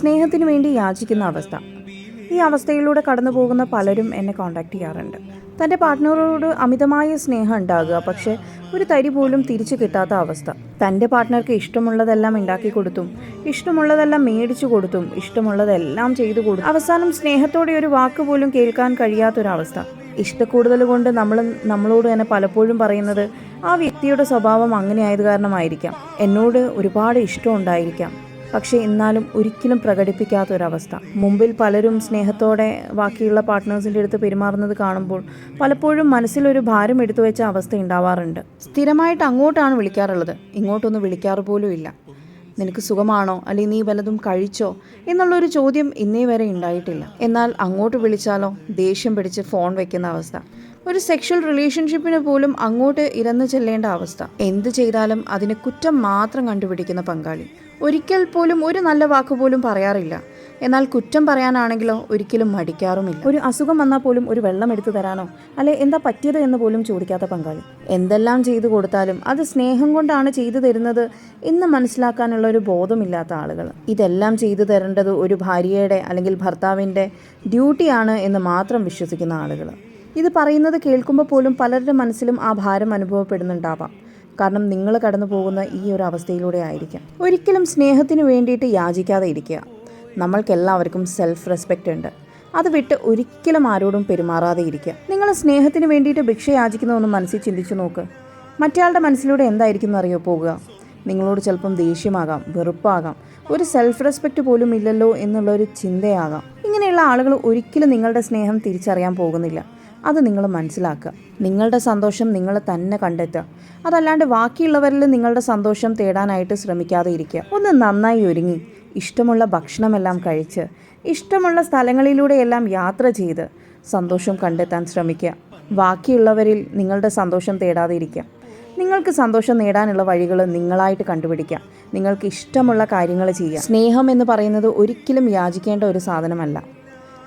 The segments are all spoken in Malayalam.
സ്നേഹത്തിന് വേണ്ടി യാചിക്കുന്ന അവസ്ഥ. ഈ അവസ്ഥയിലൂടെ കടന്നു പോകുന്ന പലരും എന്നെ കോൺടാക്ട് ചെയ്യാറുണ്ട്. തന്റെ പാർട്ട്ണറോട് അമിതമായ സ്നേഹം ഉണ്ടാകുക പക്ഷേ ഒരു തരി പോലും തിരിച്ചു കിട്ടാത്ത അവസ്ഥ. തന്റെ പാർട്ട്ണർക്ക് ഇഷ്ടമുള്ളതെല്ലാം ഉണ്ടാക്കി കൊടുത്തും ഇഷ്ടമുള്ളതെല്ലാം മേടിച്ചു കൊടുത്തും ഇഷ്ടമുള്ളതെല്ലാം ചെയ്തു കൊടുത്തു അവസാനം സ്നേഹത്തോടെ ഒരു വാക്ക് പോലും കേൾക്കാൻ കഴിയാത്തൊരവസ്ഥ. ഇഷ്ടക്കൂടുതൽ കൊണ്ട് നമ്മൾ നമ്മളോട് തന്നെ പലപ്പോഴും പറയുന്നത് ആ വ്യക്തിയുടെ സ്വഭാവം അങ്ങനെ ആയത് കാരണമായിരിക്കാം. എന്നോട് ഒരുപാട് ഇഷ്ടം ഉണ്ടായിരിക്കാം. പക്ഷേ എന്നാലും ഒരിക്കലും പ്രകടിപ്പിക്കാത്തൊരവസ്ഥ. മുമ്പിൽ പലരും സ്നേഹത്തോടെ ബാക്കിയുള്ള പാർട്ട്നേഴ്സിന്റെ അടുത്ത് പെരുമാറുന്നത് കാണുമ്പോൾ പലപ്പോഴും മനസ്സിലൊരു ഭാരം എടുത്തു വെച്ച അവസ്ഥ ഉണ്ടാവാറുണ്ട്. സ്ഥിരമായിട്ട് അങ്ങോട്ടാണ് വിളിക്കാറുള്ളത്. ഇങ്ങോട്ടൊന്നും വിളിക്കാറ് പോലും ഇല്ല. നിനക്ക് സുഖമാണോ? അല്ലെങ്കിൽ നീ വല്ലതും കഴിച്ചോ? എന്നുള്ളൊരു ചോദ്യം ഇന്നേ വരെ ഉണ്ടായിട്ടില്ല. എന്നാൽ അങ്ങോട്ട് വിളിച്ചാലോ? ദേഷ്യം പിടിച്ച് ഫോൺ വെക്കുന്ന അവസ്ഥ. ഒരു സെക്ഷൽ റിലേഷൻഷിപ്പിന് പോലും അങ്ങോട്ട് ഇരന്നു ചെല്ലേണ്ട അവസ്ഥ. എന്ത് ചെയ്താലും അതിന് കുറ്റം മാത്രം കണ്ടുപിടിക്കുന്ന പങ്കാളി. ഒരിക്കൽ പോലും ഒരു നല്ല വാക്ക് പോലും പറയാറില്ല. എന്നാൽ കുറ്റം പറയാനാണെങ്കിലോ ഒരിക്കലും മടിക്കാറുമില്ല. ഒരു അസുഖം വന്നാൽ പോലും ഒരു വെള്ളം എടുത്തു തരാനോ അല്ലെ എന്താ പറ്റിയത് എന്ന് പോലും ചോദിക്കാത്ത പങ്കാളി. എന്തെല്ലാം ചെയ്തു കൊടുത്താലും അത് സ്നേഹം കൊണ്ടാണ് ചെയ്തു തരുന്നത് എന്ന് മനസ്സിലാക്കാനുള്ള ഒരു ബോധമില്ലാത്ത ആളുകൾ. ഇതെല്ലാം ചെയ്തു തരേണ്ടത് ഒരു ഭാര്യയുടെ അല്ലെങ്കിൽ ഭർത്താവിന്റെ ഡ്യൂട്ടിയാണ് എന്ന് മാത്രം വിശ്വസിക്കുന്ന ആളുകൾ. ഇത് പറയുന്നത് കേൾക്കുമ്പോൾ പോലും പലരുടെ മനസ്സിലും ആ ഭാരം അനുഭവപ്പെടുന്നുണ്ടാവാം. കാരണം നിങ്ങൾ കടന്നു പോകുന്ന ഈ ഒരു അവസ്ഥയിലൂടെ ആയിരിക്കാം. ഒരിക്കലും സ്നേഹത്തിന് വേണ്ടിയിട്ട് യാചിക്കാതെ ഇരിക്കുക. നമ്മൾക്കെല്ലാവർക്കും സെൽഫ് റെസ്പെക്റ്റ് ഉണ്ട്. അത് വിട്ട് ഒരിക്കലും ആരോടും പെരുമാറാതെ ഇരിക്കുക. നിങ്ങൾ സ്നേഹത്തിന് വേണ്ടിയിട്ട് ഭിക്ഷ യാചിക്കുന്നതൊന്ന് മനസ്സിൽ ചിന്തിച്ചു നോക്ക്. മറ്റയാളുടെ മനസ്സിലൂടെ എന്തായിരിക്കും എന്നറിയോ പോകുക? നിങ്ങളോട് ചിലപ്പം ദേഷ്യമാകാം വെറുപ്പാകാം ഒരു സെൽഫ് റെസ്പെക്റ്റ് പോലും ഇല്ലല്ലോ എന്നുള്ളൊരു ചിന്തയാകാം. ഇങ്ങനെയുള്ള ആളുകൾ ഒരിക്കലും നിങ്ങളുടെ സ്നേഹം തിരിച്ചറിയാൻ പോകുന്നില്ല. അത് നിങ്ങൾ മനസ്സിലാക്കുക. നിങ്ങളുടെ സന്തോഷം നിങ്ങൾ തന്നെ കണ്ടെത്തുക. അതല്ലാണ്ട് ബാക്കിയുള്ളവരിൽ നിങ്ങളുടെ സന്തോഷം തേടാനായിട്ട് ശ്രമിക്കാതെ ഇരിക്കുക. ഒന്ന് നന്നായി ഒരുങ്ങി. ഇഷ്ടമുള്ള ഭക്ഷണമെല്ലാം കഴിച്ച്. ഇഷ്ടമുള്ള സ്ഥലങ്ങളിലൂടെയെല്ലാം യാത്ര ചെയ്ത് സന്തോഷം കണ്ടെത്താൻ ശ്രമിക്കുക. ബാക്കിയുള്ളവരിൽ നിങ്ങളുടെ സന്തോഷം തേടാതെ ഇരിക്കുക. നിങ്ങൾക്ക് സന്തോഷം നേടാനുള്ള വഴികൾ നിങ്ങളായിട്ട് കണ്ടുപിടിക്കാം നിങ്ങൾക്ക് ഇഷ്ടമുള്ള കാര്യങ്ങൾ ചെയ്യാം സ്നേഹം എന്ന് പറയുന്നത് ഒരിക്കലും യാചിക്കേണ്ട ഒരു സാധനമല്ല.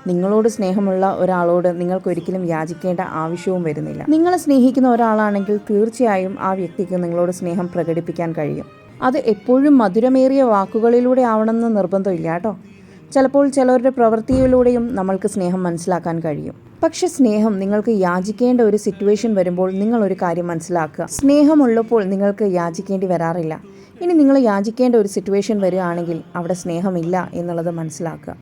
നിങ്ങളോട് സ്നേഹമുള്ള ഒരാളോട് നിങ്ങൾക്ക് ഒരിക്കലും യാചിക്കേണ്ട ആവശ്യവും വരുന്നില്ല. നിങ്ങളെ സ്നേഹിക്കുന്ന ഒരാളാണെങ്കിൽ തീർച്ചയായും ആ വ്യക്തിക്ക് നിങ്ങളോട് സ്നേഹം പ്രകടിപ്പിക്കാൻ കഴിയും. അത് എപ്പോഴും മധുരമേറിയ വാക്കുകളിലൂടെ ആവണമെന്ന് നിർബന്ധമില്ല കേട്ടോ. ചിലപ്പോൾ ചിലവരുടെ പ്രവൃത്തിയിലൂടെയും നമ്മൾക്ക് സ്നേഹം മനസ്സിലാക്കാൻ കഴിയും. പക്ഷെ സ്നേഹം നിങ്ങൾക്ക് യാചിക്കേണ്ട ഒരു സിറ്റുവേഷൻ വരുമ്പോൾ നിങ്ങൾ ഒരു കാര്യം മനസ്സിലാക്കുക. സ്നേഹമുള്ളപ്പോൾ നിങ്ങൾക്ക് യാചിക്കേണ്ടി വരാറില്ല. ഇനി നിങ്ങൾ യാചിക്കേണ്ട ഒരു സിറ്റുവേഷൻ വരികയാണെങ്കിൽ അവിടെ സ്നേഹമില്ല എന്നുള്ളത് മനസ്സിലാക്കുക.